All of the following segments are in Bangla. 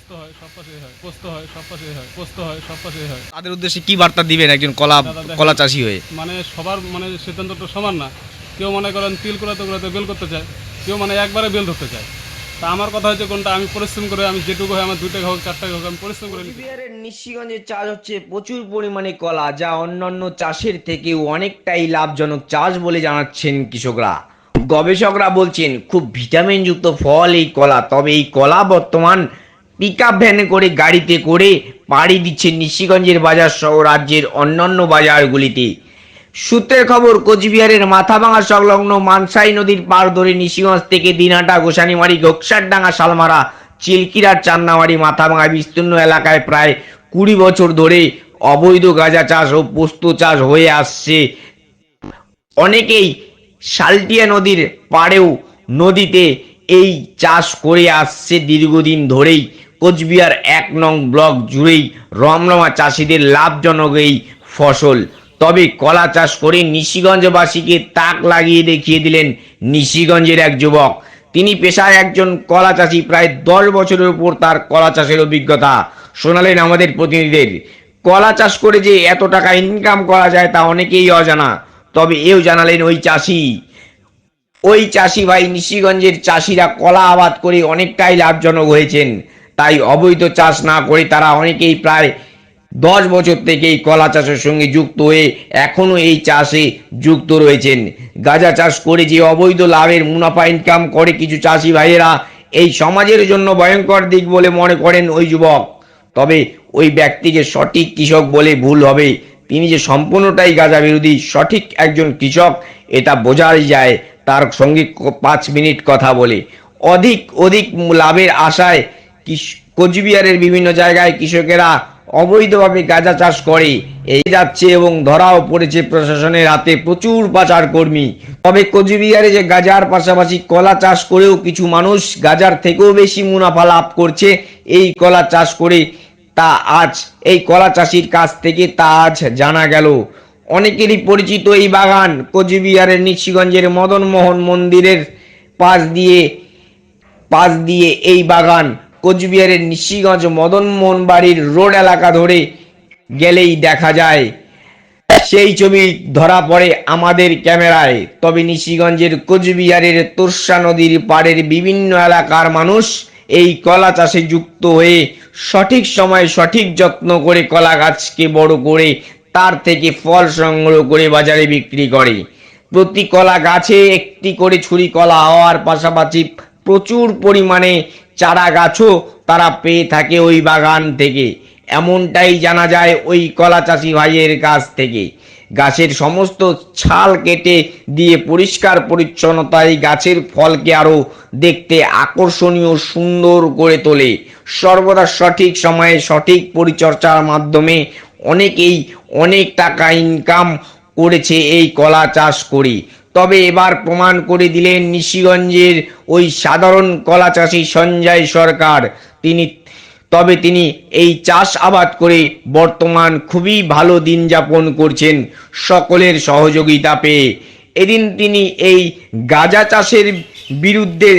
পোস্ত হয় সব পাশেই হয় পোস্ত হয় সব পাশেই হয় পোস্ত হয় সব পাশেই হয়। তাদের উদ্দেশ্যে কি বার্তা দিবেন একজন কলা কলা চাষি হয়ে? মানে সবার মানে সিদ্ধান্ত তো সমান না। কেউ মনে করেন তিল কুড়াতে কুড়াতে বেল করতে চায় কেউ মানে একবারে বেল ধরতে চায়। তা আমার কথা হচ্ছে কোনটা আমি পরিশ্রম করে আমি যেটুকু হয় আমার দুই হোক চার হোক আমি পরিশ্রম করে নিশিগঞ্জের চাষ হচ্ছে প্রচুর পরিমাণে কলা যা অন্যান্য চাষের থেকে অনেকটাই লাভজনক চাষ বলে জানাচ্ছেন কৃষকরা। গবেষকরা বলছেন খুব ভিটামিনযুক্ত ফল এই কলা তবে এই কলা বর্তমান পিক ভ্যানে করে, গাড়িতে করে পাড়ি দিচ্ছে নিশিগঞ্জের বাজার সহ রাজ্যের অন্যান্য বাজারগুলিতে। সূত্রের খবর, কোচবিহারের মাথাভাঙা সংলগ্ন মানসাই নদীর পার ধরে নিশিগঞ্জ থেকে দিনহাটা, গোসানিমারি, গোকসারডাঙ্গা, শালমারা, চিলকিরার চান্নামারি, মাথাভাঙা বিস্তীর্ণ এলাকায় প্রায় কুড়ি বছর ধরে অবৈধ গাঁজা চাষ ও পোস্ত চাষ হয়ে আসছে। অনেকেই শালটিয়া নদীর পাড়েও নদীতে এই চাষ করে আসছে দীর্ঘদিন ধরেই। কোচবিহার এক নং ব্লক জুড়েই রমরমা চাষিদের লাভজনক এই ফসল। তবে কলা চাষ করে নিশিগঞ্জবাসীকে তাক লাগিয়ে দেখিয়ে দিলেন নিশিগঞ্জের এক যুবক। তিনি পেশায় একজন কলা চাষি, প্রায় দশ বছরের উপর তার কলা চাষের অভিজ্ঞতা। শোনালেন আমাদের প্রতিনিধিদের। কলা চাষ করে যে এত টাকা ইনকাম করা যায় তা অনেকেই অজানা, তবে এও জানালেন ওই চাষি। ওই চাষি ভাই নিশিগঞ্জের চাষিরা কলা আবাদ করে অনেকটাই লাভজনক হয়েছেন। তাই অবৈধ চাষ না করে তারা অনেকেই প্রায় দশ বছর থেকে এই কলা চাষের সঙ্গে যুক্ত হয়ে এখনও এই চাষে যুক্ত রয়েছেন। গাঁজা চাষ করে যে অবৈধ লাভের মুনাফা ইনকাম করে কিছু চাষি ভাইয়েরা, এই সমাজের জন্য ভয়ঙ্কর দিক বলে মনে করেন ওই যুবক। তবে ওই ব্যক্তিকে সঠিক কৃষক বলে ভুল হবে। তিনি যে সম্পূর্ণটাই গাঁজা বিরোধী, সঠিক একজন কৃষক, এটা বোঝাই যায় তার সঙ্গে পাঁচ মিনিট কথা বলে। অধিক অধিক লাভের আশায় কোচবিহারের বিভিন্ন জায়গায় কৃষকেরা অবৈধভাবে গাঁজা চাষ করে। এই যাচ্ছে এবং ধরাও পড়েছে প্রশাসনের হাতে প্রচুর পাচার কর্মী। তবে কোচবিহারে যে গাজার পাশাপাশি কলা চাষ করেও কিছু মানুষ গাজার থেকেও বেশি মুনাফা লাভ করছে, এই কলা চাষ করে তা আজ, এই কলা চাষির কাছ থেকে তা আজ জানা গেল। অনেকেরই পরিচিত এই বাগান কোচবিহারের নিশিগঞ্জের মদনমোহন মন্দিরের পাশ দিয়ে পাশ দিয়ে এই বাগান কোচবিহারের নিশিগঞ্জ মদনমোহন বাড়ির রোড এলাকা ধরে গেলেই দেখা যায়। সেই ছবি ধরা পড়ে আমাদের ক্যামেরায়। তবে নিশিগঞ্জের কোচবিহারের তোরসা নদীর পাড়ের বিভিন্ন এলাকার মানুষ এই কলা চাষে যুক্ত হয়ে সঠিক সময়ে সঠিক যত্ন করে কলা গাছকে বড় করে তার থেকে ফল সংগ্রহ করে বাজারে বিক্রি করে। প্রতি কলা গাছে একটি করে ছুরি কলা হওয়ার পাশাপাশি প্রচুর পরিমাণে চারা গাছও তারা পেয়ে থাকে ওই বাগান থেকে। এমনটাই জানা যায় ওই কলা চাষি ভাইয়ের কাছ থেকে। গাছের সমস্ত ছাল কেটে দিয়ে পরিষ্কার পরিচ্ছন্নতায় গাছের ফলকে আরও দেখতে আকর্ষণীয় সুন্দর করে তোলে। সর্বদা সঠিক সময়ে সঠিক পরিচর্যার মাধ্যমে অনেকেই অনেক টাকা ইনকাম করেছে এই কলা চাষ করে। তবে এবার প্রমাণ করে দিলেন নিশিগঞ্জের ওই সাধারণ কলা চাষি সঞ্জয় সরকার। তিনি, তবে তিনি এই চাষ আবাদ করে বর্তমান খুবই ভালো দিন যাপন করছেন সকলের সহযোগিতা পেয়ে। এদিন তিনি এই গাঁজা চাষের বিরুদ্ধে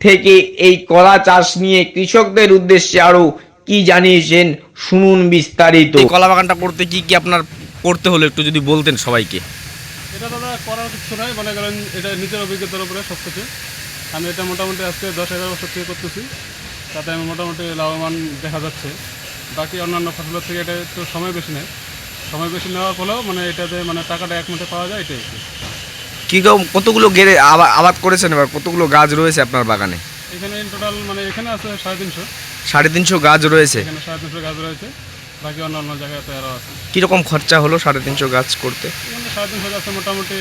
থেকে এই কলা চাষ নিয়ে কৃষকদের উদ্দেশ্যে আরও কি জানিয়েছেন শুনুন বিস্তারিত। কলা বাগানটা করতে কি কি আপনার করতে হলো একটু যদি বলতেন সবাইকে। এটা দাদা করার কিছু নয় মনে করেন এটা নিজের অভিজ্ঞতার উপরে সব কিছু আমি এটা মোটামুটি আজকে দশ এগারো বছর থেকে করতেছি। তাতে আমি মোটামুটি লাভবান দেখা যাচ্ছে। বাকি অন্যান্য ফসলের থেকে এটা একটু সময় বেশি নেয়। সময় বেশি নেওয়ার ফলেও মানে এটাতে মানে টাকাটা এক মুঠে পাওয়া যায় এটাই কি। কতগুলো গেড়ে আবা- আবাদ করেছেন এবার? কতগুলো গাছ রয়েছে আপনার বাগানে? এখানে টোটাল মানে এখানে আছে সাড়ে তিনশো। সাড়ে তিনশো গাছ রয়েছে। এখানে সাড়ে তিনশো গাছ রয়েছে। বাকি অন্য অন্য জায়গায় তো আরও আছে। কীরকম খরচা হলো সাড়ে তিনশো গাছ করতে? সাড়ে তিনশো গাছে মোটামুটি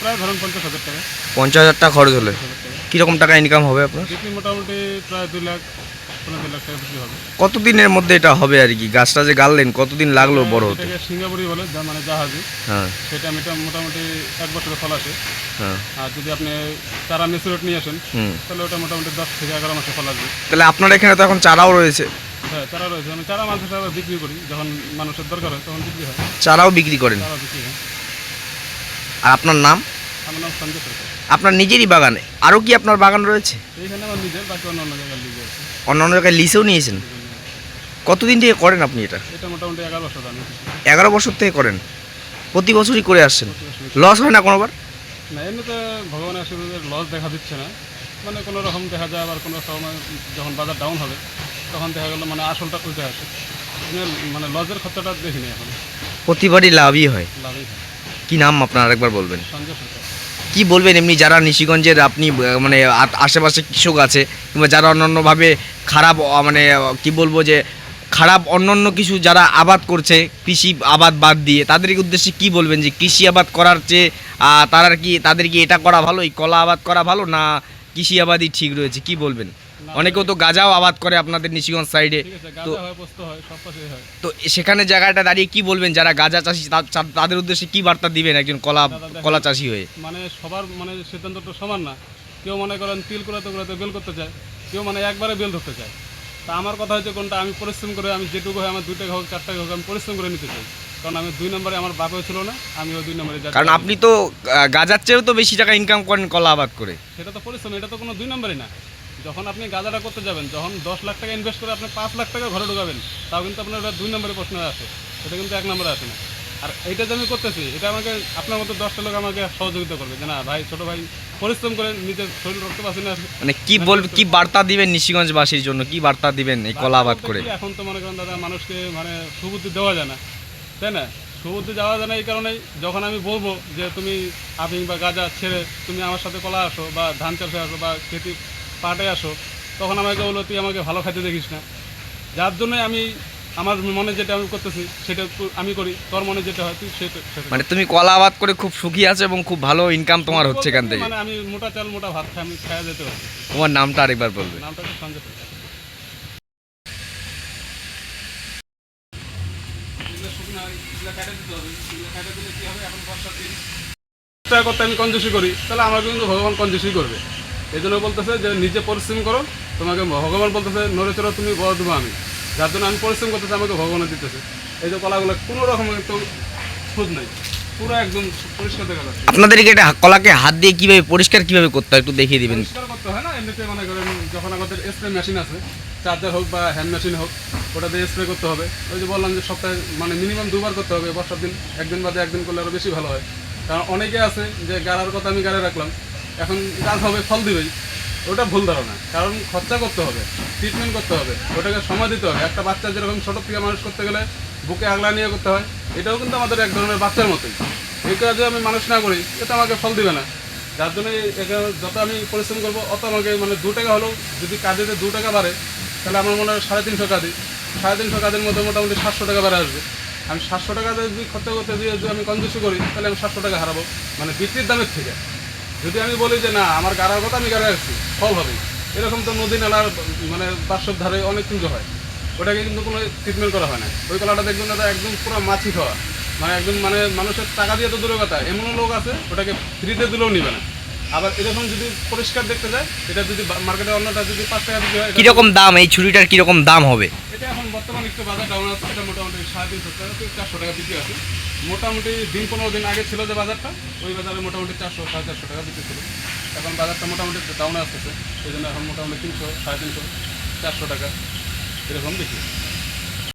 প্রায় ধরুন পঞ্চাশ হাজার টাকা। পঞ্চাশ হাজার টাকা খরচ হলো। হাজার টাকা। ইনকাম হবে আপনার? মোটামুটি প্রায় দুই লাখ কতদিনের মধ্যে এটা হবে আর কি? গাছটা যে গাললেন কতদিন লাগল বড় হতে? সিঙ্গাপুরি বলে যা মানে জাহাজি। হ্যাঁ। সেটা আমি মোটামুটি এক বছরের ফল আসে হ্যাঁ। আর যদি আপনি চারা মেচুরেট নিয়ে আসেন তাহলে ওটা মোটামুটি দশ থেকে এগারো মাসে ফল আসবে। তাহলে আপনার এখানে তো এখন চারাও রয়েছে। হ্যাঁ চারা রয়েছে আমি চারা মাঝে চারা বিক্রি করি যখন মানুষের দরকার হয় তখন বিক্রি হয়। চারাও বিক্রি করেন? চারা বিক্রি হয়। আর আপনার নাম? আমার নাম সঞ্জয় সরকার। আপনার নিজেরই বাগানে আরও কি আপনার বাগান রয়েছে? এইখানে আমার নিজের বাকি অন্য অন্য জায়গায় আছে। অন্য অন্য জায়গায় লিসেও নিয়েছেন? কতদিন থেকে করেন আপনি এটা? এটা মোটামুটি এগারো বছর আমি এগারো বছর থেকে করেন। প্রতি বছরই করে আসছেন? লস হয় না কোনোবার? না এমনিতে ভগবানের লস দেখা দিচ্ছে না। মানে কোনো রকম দেখা যায় আবার কোনো সময় যখন বাজার ডাউন হবে তখন দেখা গেলো মানে আসলটা উল্টে আসে। মানে লসের খরচাটা দেখিনি এখন। প্রতিবারই লাভই হয়। লাভই হয়। কি নাম আপনার আরেকবার বলবেন? সঞ্জয় সরকার। কি বলবেন এমনি যারা নিশিগঞ্জের আপনি মানে আশেপাশে কৃষক আছে কিংবা যারা অন্যান্যভাবে খারাপ মানে কি বলব যে খারাপ অন্যান্য কিছু যারা আবাদ করছে কৃষি আবাদ বাদ দিয়ে তাদের উদ্দেশ্যে কি বলবেন যে কৃষি আবাদ করার চেয়ে তারা কি তাদের কি এটা করা ভালো এই কলা আবাদ করা ভালো না কৃষি আবাদই ঠিক রয়েছে? কি বলবেন? অনেকেও তো গাঁজাও আবাদ করে আপনাদের নিশিগঞ্জ সাইডে তো তো সেখানে জায়গাটা দাঁড়িয়ে কি বলবেন? যারা গাঁজা চাষি তাদের উদ্দেশ্যে কি বার্তা দিবেন একজন কলা কলা চাষি হয়ে? মানে সবার মানে সিদ্ধান্ত তো সমান না। কেউ মনে করেন তিল কুড়াতে কুড়াতে বেল করতে চায় কেউ মানে একবারে বেল ধরতে চায়। তা আমার কথা হচ্ছে কোনটা আমি পরিশ্রম করে আমি যেটুকু হয় আমার দুই টাকা হোক চার হোক আমি পরিশ্রম করে নিতে চাই। কারণ আমি দুই নম্বরে আমার বাপেও ছিল না আমি ওই দুই নম্বরে যাচ্ছি। কারণ আপনি তো গাঁজার চেয়েও তো বেশি টাকা ইনকাম করেন কলা আবাদ করে। সেটা তো পরিশ্রম এটা তো কোনো দুই নম্বরই না। যখন আপনি গাঁজাটা করতে যাবেন যখন দশ লাখ টাকা ইনভেস্ট করে আপনি পাঁচ লাখ টাকা ঘরে ঢুকাবেন তাও কিন্তু আপনার ওটা দুই নম্বরে প্রশ্ন আসে। এটা কিন্তু এক নম্বরে আসে না। আর এইটা যে আমি করতেছি এটা আমাকে আপনার মতো দশটা লোক আমাকে সহযোগিতা করবে যে না ভাই ছোট ভাই পরিশ্রম করে নিজের শরীর রক্ত পাচ্ছি না মানে কি বল কি বার্তা দিবেন নিশিগঞ্জবাসীর জন্য? কি বার্তা দিবেন এই কলা আবাদ করে? এখন তো মনে করেন দাদা মানুষকে মানে সুবুদ্ধি দেওয়া যায় না। তাই না? সুবুদ্ধি যাওয়া যায় না এই কারণেই যখন আমি বলব যে তুমি আফিং বা গাঁজা ছেড়ে তুমি আমার সাথে কলা আসো বা ধান চাষে আসো বা খেতি পাটে আসো তখন আমাকে বলল তুই আমাকে ভালো খাইতে দেখিস না। যার জন্যই আমি আমার মনে যেটা আমি করতেছি সেটা আমি করি। তোর মনে যেটা হয় তুই সেটা মানে তুমি কলা আবাদ করে খুব সুখী আছো এবং খুব ভালো ইনকাম তোমার হচ্ছে এখান থেকে? মানে আমি মোটা চাল মোটা ভাত খাই আমি খাওয়া যেতে পারছি তোমার নামটা আরেকবার বলবে। নামটা সঞ্জয় করতে আমি কঞ্জুসি করি। তাহলে আমার কিন্তু ভগবান কঞ্জুসি করবে। এই জন্য বলতেছে যে নিজে পরিশ্রম করো তোমাকে ভগবান বলতেছে নড়ে চড়ো তুমি বড় দেবো আমি যার জন্য আমি পরিশ্রম করতেছি আমাকে ভগবান দিতেছে। এই যে কলাগুলো কোনো রকম একটু খুঁজ নেই। পুরো একদম পরিষ্কার দেখা যাচ্ছে। আপনাদেরকে এটা কলাকে হাত দিয়ে কীভাবে পরিষ্কার কীভাবে করতে হয় একটু দেখিয়ে দিবেন? পরিষ্কার করতে হয় না এমনিতে মনে করেন যখন আমাদের স্প্রে মেশিন আছে চার্জার হোক বা হ্যান্ড মেশিন হোক ওটা দিয়ে স্প্রে করতে হবে। ওই যে বললাম যে সপ্তাহে মানে মিনিমাম দুবার করতে হবে বর্ষার দিন একদিন বাদে একদিন করলে আরও বেশি ভালো হয়। কারণ অনেকে আছে যে গাড়ার কথা আমি গাড়ে রাখলাম এখন গাছ হবে, ফল দিবেই ওটা ভুল ধারণা, কারণ খরচা করতে হবে ট্রিটমেন্ট করতে হবে, ওটাকে সময় দিতে হবে। একটা বাচ্চা যেরকম ছোটো থেকে মানুষ করতে গেলে বুকে আগলা নিয়ে করতে হয়, এটাও কিন্তু আমাদের এক ধরনের বাচ্চার মতোই। এই কাজে আমি মানুষ না করি এটা আমাকে ফল দিবে না। যার জন্য এখানে যত আমি পরিশ্রম করব, অত আমাকে মানে দু টাকা হলেও যদি কাজেতে দু টাকা বাড়ে, তাহলে আমার মনে হয় সাড়ে তিনশো কাজে সাড়ে তিনশো কাজের মধ্যে মোটামুটি সাতশো টাকা বাড়ে আসবে। আমি সাতশো টাকা যদি খরচা করতে দিয়ে যদি আমি কঞ্জুসি করি, তাহলে আমি সাতশো টাকা হারাবো মানে বিক্রির দামের থেকে। যদি আমি বলি যে না আমার গাড়ার কথা আমি গাড়ে রাখছি ফল হবে। এরকম তো নদী নালার মানে পার্শ্বর ধারে অনেক কিন্তু হয়। ওটাকে কিন্তু কোনো ট্রিটমেন্ট করা হয় না। ওই কলাটা দেখবেন দাদা একদম পুরো মাছি খাওয়া। মানে একদম মানে মানুষের টাকা দিয়ে তো দূরের কথা এমনও লোক আছে ওটাকে ফ্রিতে দিলেও নিবে না। আবার এরকম যদি পরিষ্কার দেখতে যায় এটা যদি মার্কেটে অন্যটা যদি পাঁচ টাকা দিতে হয় কীরকম দাম? এই ছুরিটার কীরকম দাম হবে? এটা এখন বর্তমানে একটু বাজার ডাউন আছে, এটা মোটামুটি সাড়ে তিনশো টাকা থেকে চারশো টাকা বিক্রি আছে। মোটামুটি দিন পনেরো দিন আগে ছিল যে বাজারটা, ওই বাজারে মোটামুটি চারশো, সাড়ে চারশো টাকা বিক্রি ছিল। এখন বাজারটা মোটামুটি ডাউন আসতেছে সেই জন্য এখন মোটামুটি তিনশো, সাড়ে তিনশো, চারশো টাকা এরকম বিক্রি।